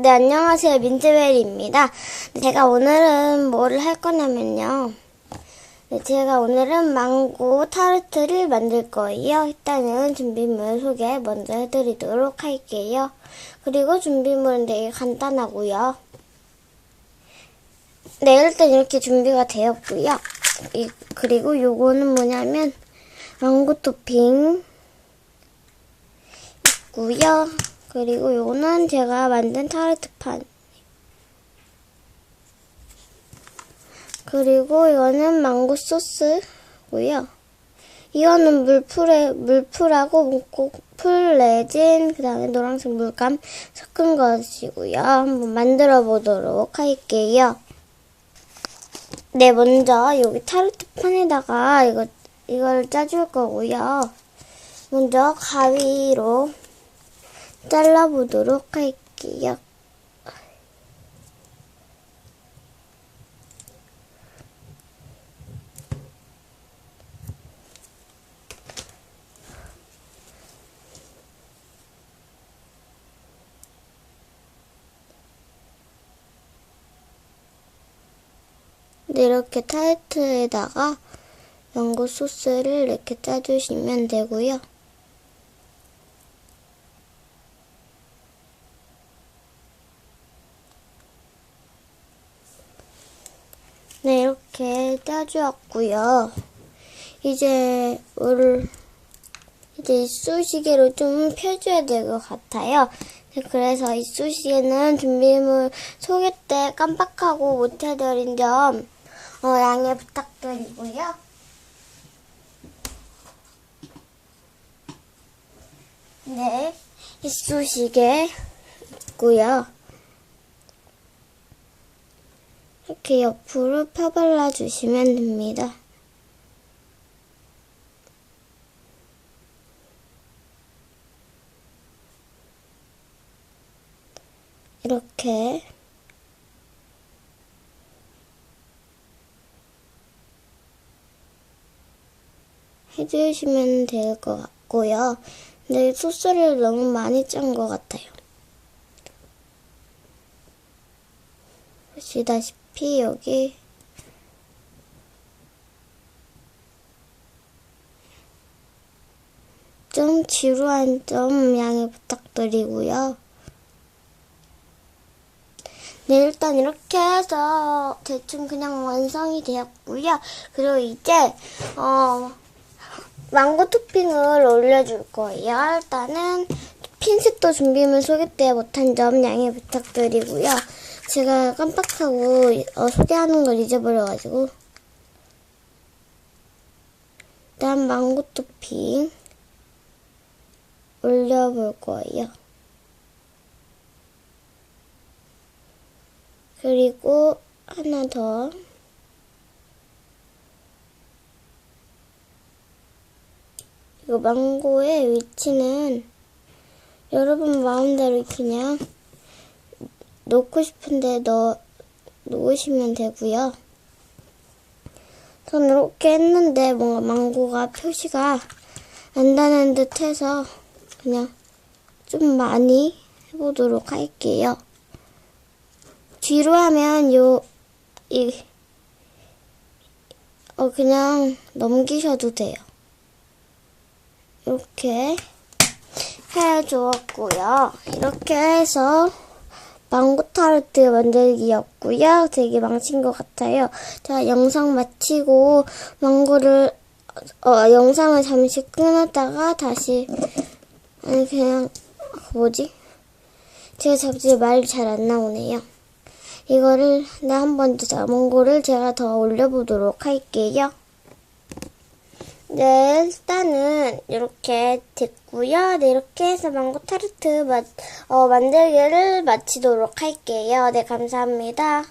네, 안녕하세요. 민트베리입니다. 제가 오늘은 뭐를 할 거냐면요. 네, 제가 오늘은 망고 타르트를 만들 거예요. 일단은 준비물 소개 먼저 해드리도록 할게요. 그리고 준비물은 되게 간단하고요. 네, 일단 이렇게 준비가 되었고요. 이- 그리고 요거는 뭐냐면 망고 토핑 있고요. 그리고 요거는 제가 만든 타르트판. 그리고 이거는 망고 소스고요. 이거는 물풀에 물풀하고 풀 레진 그다음에 노란색 물감 섞은 것이고요. 한번 만들어 보도록 할게요. 네, 먼저 여기 타르트판에다가 이거 이걸 짜줄 거고요. 먼저 가위로 잘라보도록 할게요. 네, 이렇게 타르트에다가 망고 소스를 이렇게 짜주시면 되고요. 네, 이렇게 짜주었고요. 이제 물 이제 이쑤시개로 좀 펴줘야 될 것 같아요. 네, 그래서 이쑤시개는 준비물 소개 때 깜빡하고 못 해드린 점 어, 양해 부탁드리고요. 네, 이쑤시개 있고요. 이렇게 옆으로 펴발라 주시면 됩니다. 이렇게 해주시면 될 것 같고요. 근데 소스를 너무 많이 짠 것 같아요. 보시다시피 여기 좀 지루한 점 양해 부탁드리고요. 네, 일단 이렇게 해서 대충 그냥 완성이 되었고요. 그리고 이제 어 망고 토핑을 올려줄 거예요. 일단은 핀셋도 준비물 소개 때 못한 점 양해 부탁드리고요. 제가 깜빡하고 어, 소개하는 걸 잊어버려가지고 일단 망고 토핑 올려볼 거예요. 그리고 하나 더 이거 망고의 위치는 여러분 마음대로 그냥 놓고 싶은데 넣, 놓으시면 되고요. 전 이렇게 했는데 뭔가 망고가 표시가 안 나는 듯 해서 그냥 좀 많이 해보도록 할게요. 뒤로 하면 요, 이, 어, 그냥 넘기셔도 돼요. 이렇게 해주었고요. 이렇게 해서 망고 타르트 만들기였고요. 되게 망친 것 같아요. 자, 영상 마치고 망고를 어, 영상을 잠시 끊었다가 다시 아니 그냥 뭐지? 제가 잡지 말잘안 나오네요. 이거를 나 한 번더 잡은 거를 제가 더 올려보도록 할게요. 네, 일단은 이렇게 됐고요. 네, 이렇게 해서 망고 타르트 마, 어, 만들기를 마치도록 할게요. 네, 감사합니다.